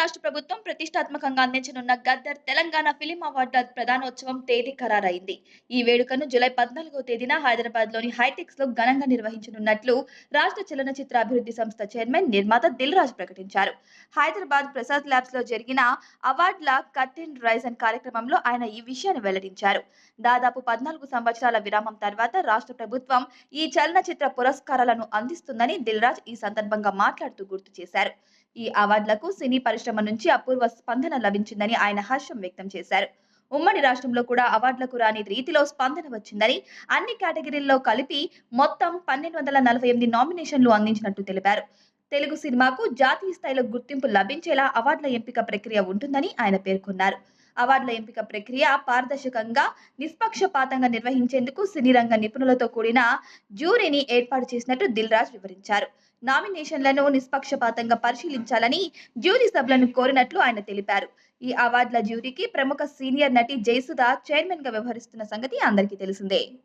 రాష్ట్ర ప్రభుత్వం ప్రతిష్టాత్మకంగా అందించనున్న గద్దర్ తెలంగాణ ఫిలిం అవార్డుల ప్రధానోత్సవం తేదీ ఖరారైంది. ఈ వేడుకను జూలై పద్నాలుగో తేదీన హైదరాబాద్లోని హైటెక్స్లో ఘనంగా నిర్వహించనున్నట్లు రాష్ట్ర చలనచిత్ర అభివృద్ధి సంస్థ చైర్మన్ నిర్మాత దిల్ రాజు ప్రకటించారు. హైదరాబాద్ ప్రసాద్ ల్యాబ్స్లో జరిగిన అవార్డుల కర్టెన్ రైజన్ కార్యక్రమంలో ఆయన ఈ విషయాన్ని వెల్లడించారు. దాదాపు పద్నాలుగు సంవత్సరాల విరామం తర్వాత రాష్ట్ర ప్రభుత్వం ఈ చలనచిత్ర పురస్కారాలను అందిస్తుందని దిల్ రాజ్ ఈ సందర్భంగా మాట్లాడుతూ గుర్తు చేశారు. ఈ అవార్డులకు సినీ పరిశ్రమ నుంచి అపూర్వ స్పందన లభించిందని ఆయన హర్షం వ్యక్తం చేశారు. ఉమ్మడి రాష్ట్రంలో కూడా అవార్డులకు రాని రీతిలో స్పందన వచ్చిందని అన్ని కేటగిరీల్లో కలిపి మొత్తం పన్నెండు వందల నలభై ఎనిమిది నామినేషన్లు అందించినట్టు తెలిపారు. తెలుగు సినిమాకు జాతీయ స్థాయిలో గుర్తింపు లభించేలా అవార్డుల ఎంపిక ప్రక్రియ ఉంటుందని ఆయన పేర్కొన్నారు. అవార్డుల ఎంపిక ప్రక్రియ పారదర్శకంగా నిష్పక్షపాతంగా నిర్వహించేందుకు సినీ రంగ నిపుణులతో కూడిన జ్యూరీని ఏర్పాటు చేసినట్టు దిల్ రాజ్ వివరించారు. నామినేషన్లను నిష్పక్షపాతంగా పరిశీలించాలని జ్యూరీ సభ్యులను కోరినట్లు ఆయన తెలిపారు. ఈ అవార్డుల జ్యూరీకి ప్రముఖ సీనియర్ నటి జయసుధ చైర్మన్గా వ్యవహరిస్తున్న సంగతి అందరికీ తెలిసిందే.